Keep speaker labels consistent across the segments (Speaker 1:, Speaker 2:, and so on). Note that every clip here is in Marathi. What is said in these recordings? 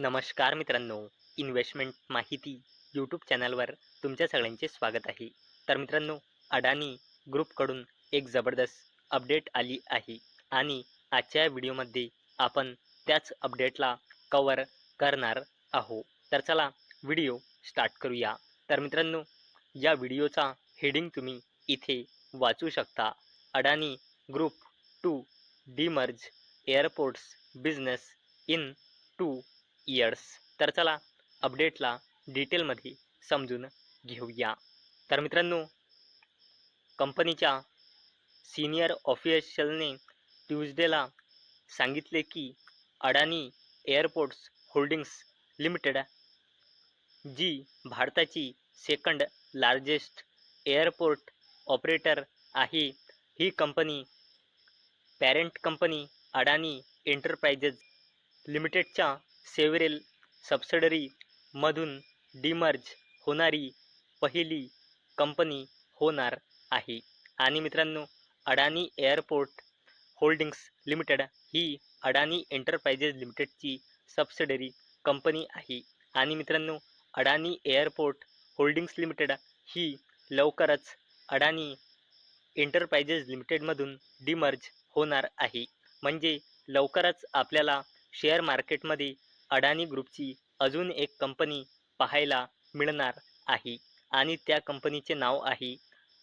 Speaker 1: नमस्कार मित्रांनो. इन्व्हेस्टमेंट माहिती यूट्यूब चॅनलवर तुमच्या सगळ्यांचे स्वागत आहे. तर मित्रांनो अडानी ग्रुपकडून एक जबरदस्त अपडेट आली आहे आणि आजच्या या व्हिडिओमध्ये आपण त्याच अपडेटला कवर करणार आहो तर चला व्हिडिओ स्टार्ट करूया. तर मित्रांनो या व्हिडिओचा हेडिंग तुम्ही इथे वाचू शकता. Adani group to demerge airports business in two years तर चला अपडेटला डिटेलमध्ये समजून घेऊया. तर मित्रांनो कंपनीच्या सिनियर ऑफिशियलने ट्यूजडेला सांगितले की अडानी एअरपोर्ट्स होल्डिंग्स लिमिटेड जी भारताची सेकंड लार्जेस्ट एअरपोर्ट ऑपरेटर आहे ही company parent company Adani enterprises लिमिटेडच्या सेव्हरेल सबसिडरीमधून डिमर्ज होणारी पहिली कंपनी होणार आहे. आणि मित्रांनो अडाणी एअरपोर्ट होल्डिंग्स लिमिटेड ही अडाणी एंटरप्राइजेस लिमिटेडची सबसिडरी कंपनी आहे. आणि मित्रांनो अडाणी एअरपोर्ट होल्डिंग्स लिमिटेड ही लवकरच अडाणी एंटरप्राइजेस लिमिटेडमधून डिमर्ज होणार आहे. म्हणजे लवकरच आपल्याला शेअर मार्केटमध्ये अडाणी ग्रुपची अजून एक कंपनी पाहायला मिळणार आहे आणि त्या कंपनीचे नाव आहे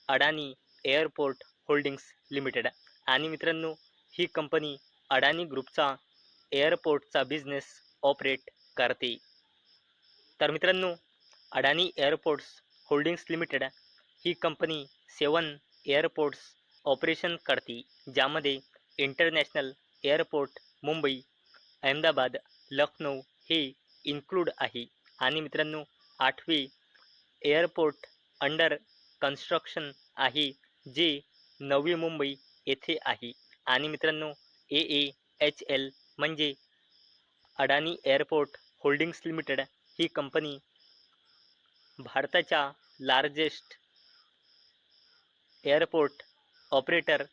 Speaker 1: अडाणी एअरपोर्ट होल्डिंग्स लिमिटेड. आणि मित्रांनो ही कंपनी अडाणी ग्रुपचा एअरपोर्टचा बिझनेस ऑपरेट करते. तर मित्रांनो अडाणी एअरपोर्ट्स होल्डिंग्स लिमिटेड ही कंपनी सेवन एअरपोर्ट्स ऑपरेशन करते ज्यामध्ये इंटरनॅशनल एअरपोर्ट मुंबई अहमदाबाद लखनौ हे इन्क्लूड आहे. आणि मित्रांनो आठवे एअरपोर्ट अंडर कन्स्ट्रक्शन आहे जे नवी मुंबई येथे आहे. आणि मित्रांनो ए ए एच एल म्हणजे अडाणी एअरपोर्ट होल्डिंग्स लिमिटेड ही कंपनी भारताच्या largest airport operator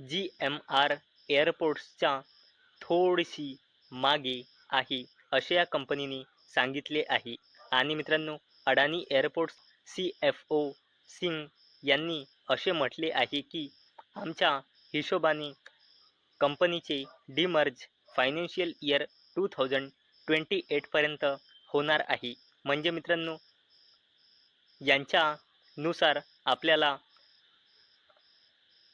Speaker 1: G M R एअरपोर्ट्सच्या थोडीशी मागे आहे असे या कंपनीने सांगितले आहे. आणि मित्रांनो Adani airports C F O Singh यांनी असे म्हटले आहे की आमच्या हिशोबाने कंपनीचे demerge financial year two thousand twenty एटपर्यंत होणार आहे. म्हणजे मित्रांनो यांच्यानुसार आपल्याला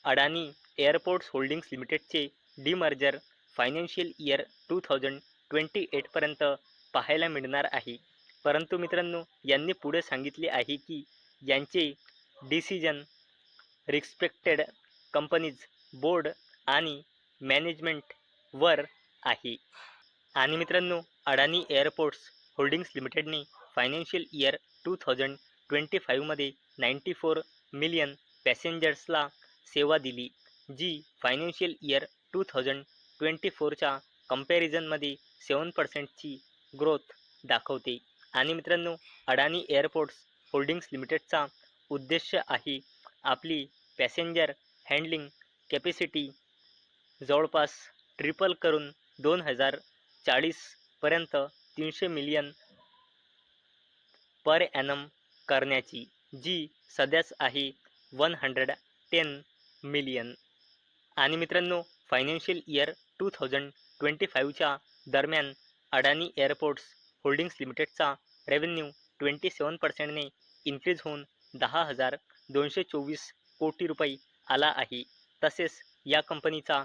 Speaker 1: अडाणी एअरपोर्ट्स होल्डिंग्स लिमिटेडचे demerger financial year two thousand twenty एटपर्यंत पाहायला मिळणार आहे. परंतु मित्रांनो यांनी पुढे सांगितले आहे की यांचे डिसिजन रिस्पेक्टेड कंपनीज बोर्ड आणि मॅनेजमेंटवर आहे. आणि मित्रांनो Adani airports holdings लिमिटेडने financial year two thousand twenty फाईव्हमध्ये ninety four million पॅसेंजर्सला सेवा दिली जी financial year two thousand twenty फोरच्या कम्पॅरिझनमध्ये सेवन पर्सेंटची ग्रोथ दाखवते. आणि मित्रांनो अडाणी एअरपोर्ट्स होल्डिंग्स लिमिटेडचा उद्देश आहे आपली पॅसेंजर हँडलिंग कॅपॅसिटी जवळपास ट्रिपल करून दोन हजार चाळीसपर्यंत तीनशे मिलियन पर ॲनम करण्याची जी सध्याच आहे वन हंड्रेड टेन मिलियन. आणि मित्रांनो financial year two thousand twenty फाईव्हच्या दरम्यान अडाणी एअरपोर्ट्स होल्डिंग्स लिमिटेडचा रेव्हेन्यू ट्वेंटी सेवन पर्सेंटने इन्क्रीज होऊन दहा हजार दोनशे चोवीस कोटी रुपये आला आहे. तसेच या कंपनीचा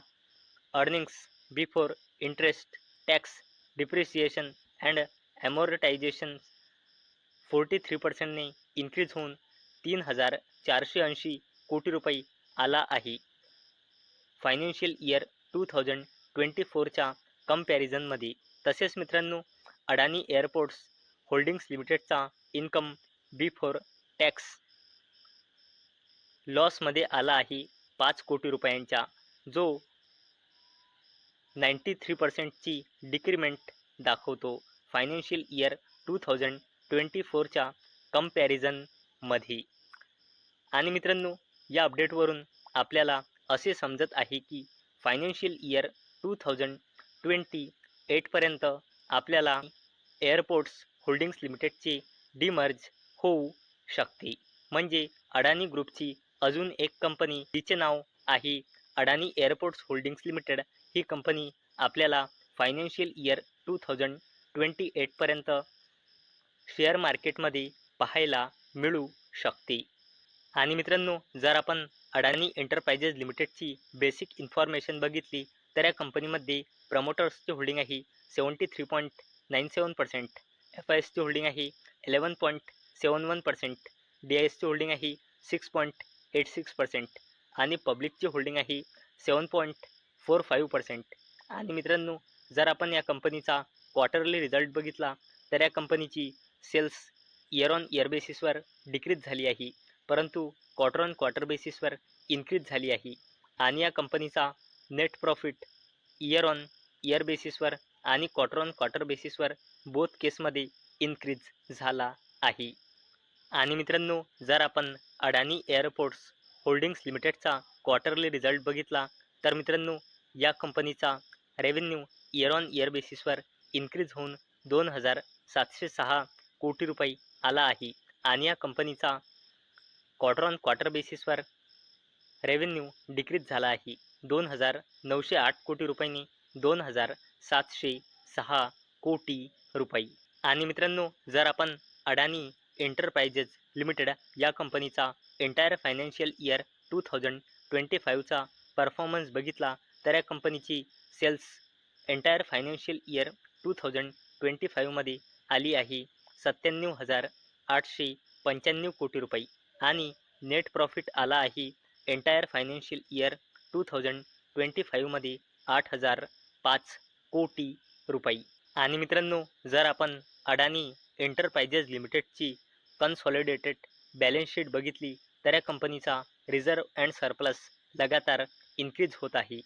Speaker 1: earnings before interest tax depreciation and amortisation forty three पर्सेंटने increase होऊन तीन हजार चारशे ऐंशी कोटी रुपये आला आहे. Financial year two thousand twenty फोरच्या कंपॅरिझनमध्ये तसेच मित्रांनो अडाणी एअरपोर्ट्स होल्डिंग्स लिमिटेडचा इन्कम बिफोर टॅक्स लॉसमध्ये आला आहे पाच कोटी रुपयांचा जो नाईंटी थ्री पर्सेंटची डिक्रीमेंट दाखवतो. Financial year two thousand twenty फोरच्या कंपॅरिझनमध्ये आणि मित्रांनो या अपडेटवरून आपल्याला असे समजत आहे की financial year two thousand twenty एटपर्यंत आपल्याला एअरपोर्ट्स होल्डिंग्स लिमिटेडचे डिमर्ज होऊ शकते. म्हणजे अडाणी ग्रुपची अजून एक कंपनी तिचे नाव आहे अडाणी एअरपोर्ट्स होल्डिंग्स लिमिटेड. ही कंपनी आपल्याला financial year two thousand twenty एटपर्यंत share मार्केटमध्ये पाहायला मिळू शकते. आणि मित्रांनो जर आपण अडाणी एंटरप्राइजेस लिमिटेडची बेसिक इन्फॉर्मेशन बघितली तर या कंपनीमध्ये प्रमोटर्सची होल्डिंग आहे seventy three point nine seven percent F I एसची होल्डिंग आहे eleven point seven one percent D I एसची होल्डिंग आहे six point eight six percent आणि पब्लिकची होल्डिंग आहे seven point four five percent आणि मित्रांनो जर आपण या कंपनीचा क्वार्टरली रिझल्ट बघितला तर या कंपनीची सेल्स इयर ऑन इयर बेसिसवर डिक्रीज झाली आहे परंतु क्वार्टर ऑन क्वार्टर बेसिसवर इन्क्रीज झाली आहे. आणि या कंपनीचा net profit year on year बेसिसवर आणि क्वार्टर ऑन क्वार्टर बेसिसवर बोथ केसमध्ये इन्क्रीज झाला आहे. आणि मित्रांनो जर आपण अडाणी एअरपोर्ट्स होल्डिंग्स लिमिटेडचा क्वार्टरली रिझल्ट बघितला तर मित्रांनो या कंपनीचा रेव्हेन्यू इयर ऑन इयर बेसिसवर इन्क्रीज होऊन दोन हजार सातशे सहा कोटी रुपये आला आहे. आणि या कंपनीचा क्वार्टर ऑन क्वार्टर बेसिसवर रेव्हेन्यू डिक्रीज झाला आहे. दोन हजार नऊशे आठ कोटी रुपयांनी दोन हजार सातशे सहा कोटी रुपये. आणि मित्रांनो जर आपण अडाणी एंटरप्राइजेस लिमिटेड या कंपनीचा entire financial year two thousand twenty फाईव्हचा performance बघितला तर या कंपनीची sales entire financial year two thousand twenty फाईव्हमध्ये आली आहे सत्त्याण्णव हजार आठशे पंच्याण्णव कोटी रुपये. आणि नेट प्रॉफिट आला आहे entire financial year two thousand twenty फाईव्हमध्ये आठ हजार पाच कोटी रुपये. आणि मित्रांनो जर आपण अडाणी एंटरप्राइजेस लिमिटेडची कन्सॉलिडेटेड बॅलन्स शीट बघितली तर या कंपनीचा रिझर्व अँड सरप्लस लगातार इन्क्रीज होत आहे.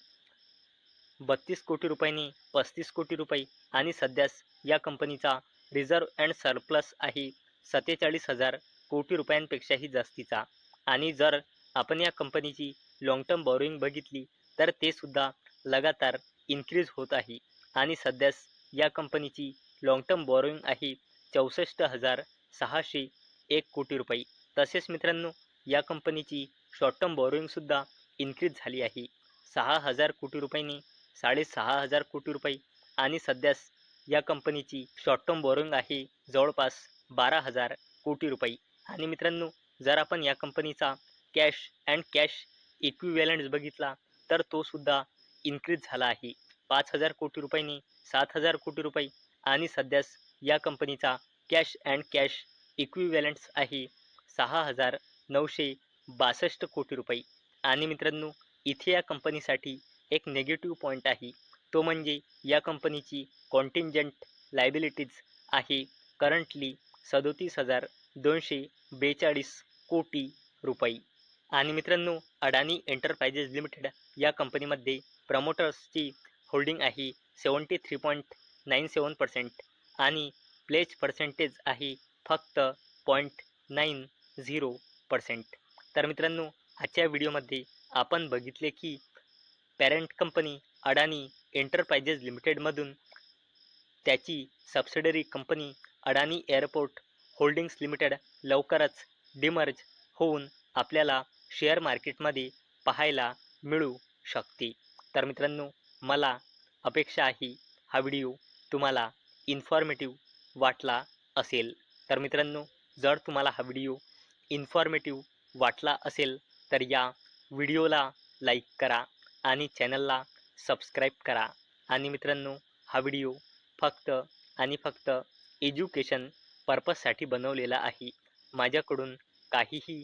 Speaker 1: बत्तीस कोटी रुपयांनी पस्तीस कोटी रुपये आणि सध्यास या कंपनीचा रिझर्व अँड सरप्लस आहे सत्तेचाळीस हजार कोटी रुपयांपेक्षाही जास्तीचा. आणि जर आपण या कंपनीची लाँग टर्म बॉरोईंग बघितली तर ते सुद्धा लगातार इन्क्रीज होत आहे. आणि सध्यास या कंपनीची लाँग टर्म बॉरोईंग आहे चौसष्ट हजार सहाशे एक कोटी रुपये. तसेच मित्रांनो या कंपनीची शॉर्ट टर्म बॉरोईंगसुद्धा इन्क्रीज झाली आहे. सहा हजार कोटी रुपयांनी साडेसहा हजार कोटी रुपये. आणि सध्यास या कंपनीची शॉर्ट टर्म बॉरोईंग आहे जवळपास बारा हजार कोटी रुपये. आणि मित्रांनो जर आपण या कंपनीचा कॅश अँड कॅश इक्विवॅलंट्स बघितला तर तो सुद्धा इन्क्रीज झाला आहे. पाच हजार कोटी रुपयांनी सात हजार कोटी रुपये आणि सध्यास या कंपनीचा कॅश अँड कॅश इक्विवॅलंट्स आहे सहा हजार नऊशे बासष्ट कोटी रुपये. आणि मित्रांनो इथे या कंपनीसाठी एक नेगेटिव्ह पॉईंट आहे. तो म्हणजे या कंपनीची कॉन्टिंजंट लायबिलिटीज आहे. करंटली सदोतीस हजार दोनशे बेचाळीस कोटी रुपये. आणि मित्रांनो अडाणी एंटरप्राइजेस लिमिटेड या कंपनीमध्ये प्रमोटर्सची होल्डिंग आहे seventy three point nine seven percent आणि प्लेज पर्सेंटेज आहे फक्त पॉईंट नाईन झिरो पर्सेंट तर मित्रांनो आजच्या व्हिडिओमध्ये आपण बघितले की पॅरेंट कंपनी अडाणी एंटरप्राइजेस लिमिटेडमधून त्याची subsidiary company Adani airport holdings limited लवकरच डिमर्ज होऊन आपल्याला शेअर मार्केटमध्ये पाहायला मिळू शकते. तर मित्रांनो मला अपेक्षा आहे हा व्हिडिओ तुम्हाला इन्फॉर्मेटिव्ह वाटला असेल. तर मित्रांनो जर तुम्हाला हा व्हिडिओ इन्फॉर्मेटिव्ह वाटला असेल तर या व्हिडिओला लाईक करा आणि चॅनलला सबस्क्राईब करा. आणि मित्रांनो हा व्हिडिओ फक्त आणि फक्त एज्युकेशन पर्पजसाठी बनवलेला आहे. माझ्याकडून काहीही